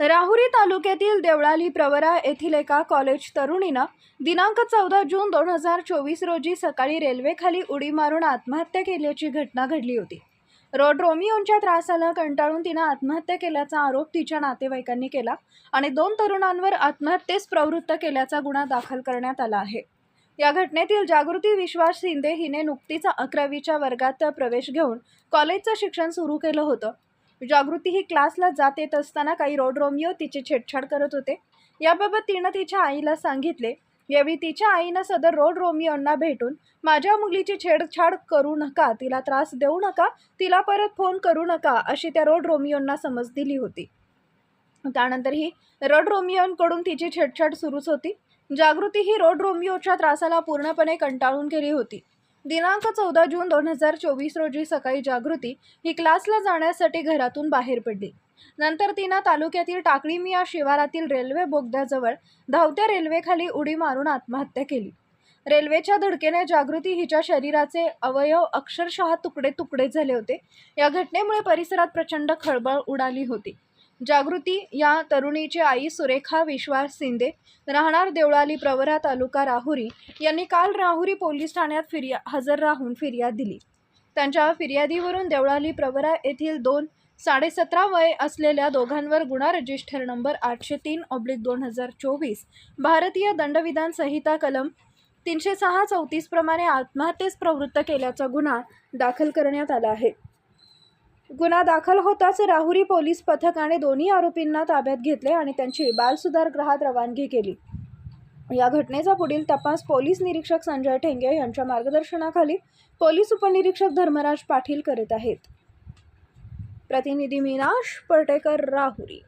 राहुरी तालुक्यातील देवळाली प्रवरा येथील एका कॉलेज तरुणीनं दिनांक चौदा जून दोन हजार चोवीस रोजी सकाळी रेल्वेखाली उडी मारून आत्महत्या केल्याची घटना घडली होती. रोड रोमिओंच्या त्रासाला कंटाळून तिनं आत्महत्या केल्याचा आरोप तिच्या नातेवाईकांनी केला आणि दोन तरुणांवर आत्महत्येस प्रवृत्त केल्याचा गुन्हा दाखल करण्यात आला आहे. या घटनेतील जागृती विश्वास शिंदे हिने नुकतीच अकरावीच्या वर्गात प्रवेश घेऊन कॉलेजचं शिक्षण सुरू केलं होतं. म्हणजे जागृती ही क्लासला जात येत असताना काही रोड रोमिओ तिची छेडछाड करत होते. याबाबत तिनं तिच्या आईला सांगितले यावेळी तिच्या आईनं सदर रोड रोमिओंना भेटून माझ्या मुलीची छेडछाड करू नका तिला त्रास देऊ नका तिला परत फोन करू नका अशी त्या रोड रोमिओंना समज दिली होती. त्यानंतर ही रोड रोमिओंकडून तिची छेडछाड सुरूच होती. जागृती ही रोड रोमिओच्या त्रासाला पूर्णपणे कंटाळून गेली होती. दिनांक चौदा जून दोन हजार चोवीस रोजी सकाळी जागृती ही क्लासला जाण्यासाठी घरातून बाहेर पडली. नंतर तिनं तालुक्यातील टाकळीमी या शिवारातील रेल्वे बोगद्याजवळ धावत्या रेल्वेखाली उडी मारून आत्महत्या केली. रेल्वेच्या धडकेने जागृती हिच्या शरीराचे अवयव अक्षरशः तुकडे तुकडे झाले होते. या घटनेमुळे परिसरात प्रचंड खळबळ उडाली होती. जागृती या तरुणीची आई सुरेखा विश्वास शिंदे राहणार देवळाली प्रवरा तालुका राहुरी यांनी काल राहुरी पोलीस ठाण्यात फिर्या हजर राहून फिर्याद दिली. त्यांच्या फिर्यादीवरून देवळाली प्रवरा येथील दोन साडेसतरा वय असलेल्या दोघांवर गुन्हा रजिस्टर नंबर आठशे तीन ऑब्लिक दोन हजार चोवीस भारतीय दंडविधान संहिता कलम तीनशे सहा चौतीस प्रमाणे आत्महत्येस प्रवृत्त केल्याचा गुन्हा दाखल करण्यात आला आहे. गुन्हा दाखल होताच राहुरी पोलीस पथकाने दोन्ही आरोपींना ताब्यात घेतले आणि त्यांची बालसुधारगृहात रवानगी केली. या घटनेचा पुढील तपास पोलीस निरीक्षक संजय ठेंगे यांच्या मार्गदर्शनाखाली पोलीस उपनिरीक्षक धर्मराज पाटील करीत आहेत. प्रतिनिधी मीनाश पर्टेकर राहुरी.